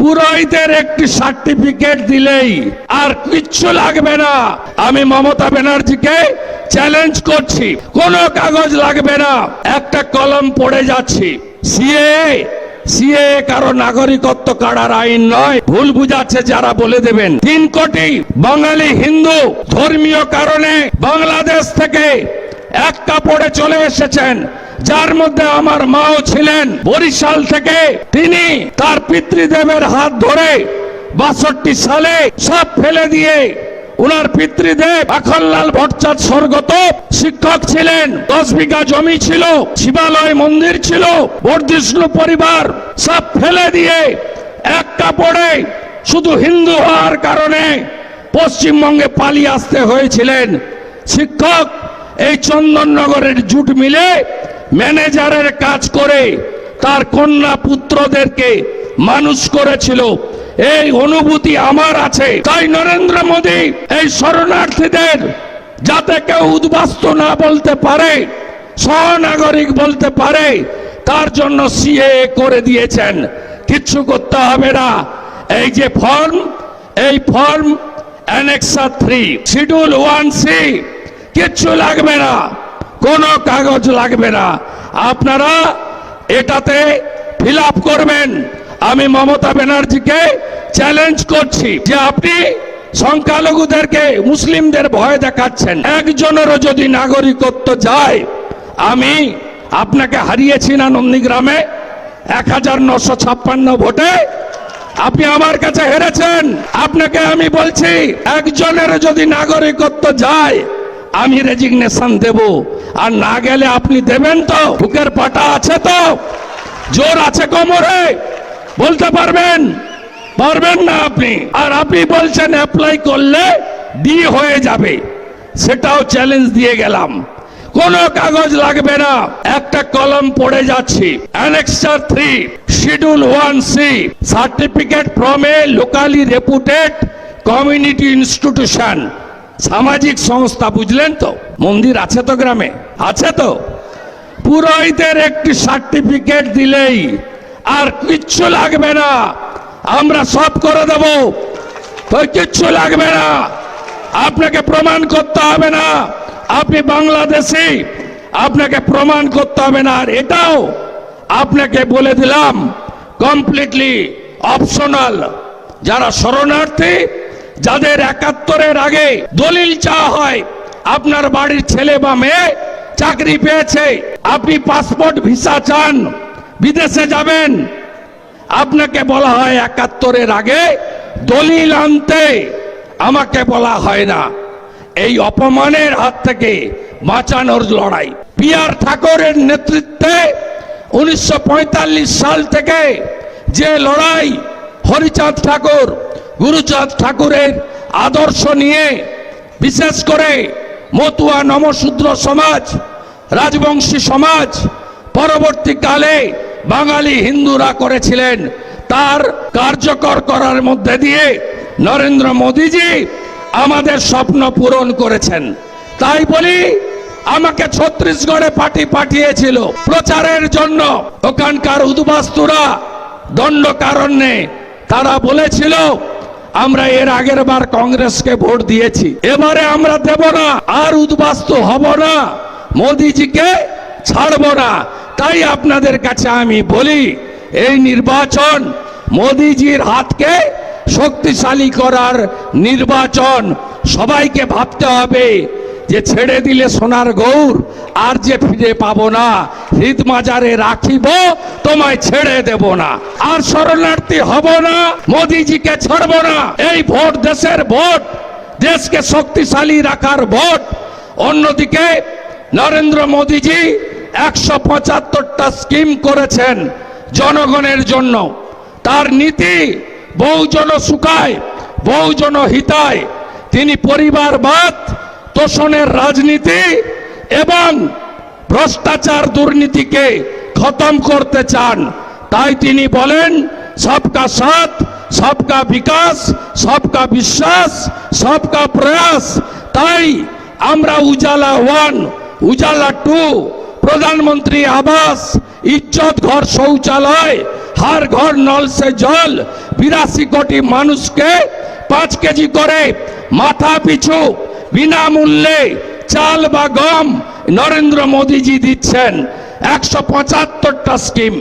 পুরোহিতের একটি সার্টিফিকেট দিলেই আর কিচ্ছু লাগবে না। আমি মমতা ব্যানার্জিকে চ্যালেঞ্জ করছি। কোনো কাগজ লাগবে না। একটা কলম পড়ে যাচ্ছি। সিএ সিএ কারও নাগরিকত্ব কাড়ার আইন নয়। ভুল বুঝাচ্ছে যারা বলে দেবেন। তিন কোটি বাঙালি হিন্দু ধর্মীয় কারণে বাংলাদেশ থেকে এক কাপড়ে চলে এসেছেন, যার মধ্যে আমার মাও ছিলেন। বরিশাল থেকে তিনি তার পিতৃদেবের হাত ধরে বাষট্টি সালে সব ফেলে দিয়ে উনার পিতৃদেব আখনলাল ভট্টাচার্য স্বর্গত শিক্ষক ছিলেন। দশ বিঘা জমি ছিল, শিবালয় মন্দির ছিল বর্ধিষ্ণু পরিবার সব ফেলে দিয়ে এক কাপড়ে শুধু হিন্দু হওয়ার কারণে পশ্চিমবঙ্গে পালিয়ে আসতে হয়েছিলেন। শিক্ষক এই চন্দননগরের জুট মিলে ম্যানেজারের কাজ করে তার কন্যা পুত্রদেরকে মানুষ করেছিল। এই অনুভূতি আমার আছে। তাই নরেন্দ্র মোদী এই শরণার্থীদের যাতে কেউ উদ্বাস্ত না বলতে পারে সহনাগরিক বলতে পারে, তার জন্য সিএ করে দিয়েছেন। কিচ্ছু করতে হবে না। এই যে ফর্ম, এই form, annexure three, schedule one C কিচ্ছু লাগবে না। কোনো কাগজ লাগবে না। আপনারা এটাতে ফিল করবেন। আমি মমতা ব্যানার্জিকে চ্যালেঞ্জ করছি যে আপনি সংখ্যালঘুদেরকে মুসলিমদের ভয় দেখাচ্ছেন। একজনেরও যদি নাগরিকত্ব যায়, আমি আপনাকে হারিয়েছি না নন্দীগ্রামে। এক হাজার নশো ছাপ্পান্ন ভোটে আপনি আমার কাছে হেরেছেন। আপনাকে আমি বলছি একজনের যদি নাগরিকত্ব যায় আমি রেজিগনেশন দেব। আর না গেলে আপনি দেবেন তো? বুকের পাটা আছে তো? জোর আছে কোমরে? বলতে পারবেন? পারবেন না আপনি। আর আপনি বলছেন অ্যাপ্লাই করলে ডি হয়ে যাবে। সেটাও চ্যালেঞ্জ দিয়ে গেলাম। কোনো কাগজ লাগবে না। একটা কলম পড়ে যাচ্ছি। Annexure three schedule one C certificate from a locally reputed community institution সামাজিক সংস্থা, বুঝলেন তো? মন্দির আছে তো গ্রামে? আছে তো? পুরোহিতের একটি সার্টিফিকেট দিলেই আর কিচ্ছু লাগবে না। আমরা সব করে দেব। কিচ্ছু লাগবে না। আপনাকে প্রমাণ করতে হবে না। আপনি বাংলাদেশি। আপনাকে প্রমাণ করতে হবে না। আর এটাও আপনাকে বলে দিলাম কমপ্লিটলি অপশনাল যারা শরণার্থী যাদের একাত্তরের আগে দলিল চাওয়া হয়, আপনার বাড়ির ছেলে বা মেয়ে চাকরি পেয়েছে, আপনি পাসপোর্ট, ভিসা চান, বিদেশে যাবেন, আপনাকে বলা হয় একাত্তরের আগে দলিল আনতে। আমাকে বলা হয় না। এই অপমানের হাত থেকে বাঁচানোর লড়াই। পি আর ঠাকুরের নেতৃত্বে উনিশশো পঁয়তাল্লিশ সাল থেকে যে লড়াই, হরিচাঁদ ঠাকুর গুরুচাঁদ ঠাকুরের আদর্শ নিয়ে, বিশেষ করে মতুয়া নমশূদ্র সমাজ, রাজবংশী সমাজ, পরবর্তীকালে বাঙালি হিন্দুরা করেছিলেন। তার কার্যকর করার মধ্যে দিয়ে নরেন্দ্র মোদীজি আমাদের স্বপ্ন পূরণ করেছেন। তাই বলি, আমাকে ছত্রিশগড়ে পার্টি পাঠিয়েছিল। প্রচারের জন্য ওখানকার উদ্বাস্তুরা দণ্ড কারণে তারা বলেছিল আমরা এর আগের বার কংগ্রেসকে ভোট দিয়েছি। এবারে আমরা দেব না, আর উদ্বাস্ত হব না। মোদিজিকে ছাড়ব না। তাই আপনাদের কাছে আমি বলি, এই নির্বাচন মোদিজির হাতকে শক্তিশালী করার নির্বাচন। সবাইকে ভাবতে হবে যে ছেড়ে দিলে সোনার গৌর, আর যে ফিরে পাবো না, হৃদ মাজারে রাখিব, তোমায় ছেড়ে দেব না। আর শরণার্থী হব না, মোদিজিকে ছাড়বো না। এই ভোট দেশের ভোট, দেশকে শক্তিশালী রাখার ভোট। অন্যদিকে নরেন্দ্র মোদিজি একশো পঁচাত্তরটা স্কিম করেছেন জনগণের জন্য। তার নীতি বহুজন সুখায় বহুজন হিতায় তিনি পরিবারবাদ তোষণের রাজনীতি এবং ভ্রষ্টাচার দুর্নীতিকে খতম করতে চান। তাই তিনি বলেন, সবকা সাথ, সবকা বিকাশ, সবকা বিশ্বাস, সবকা প্রয়াস। তাই আমরা উজালা ওয়ান, উজালা টু, প্রধানমন্ত্রী আবাস, ইজ্জত ঘর শৌচালয়, হার ঘর নল সে জল, বিরাশি কোটি মানুষকে পাঁচ কেজি করে মাথা পিছু বিনামূল্যে চাল বা গম নরেন্দ্র মোদীজি দিচ্ছেন। একশো পঁচাত্তরটা স্কিম।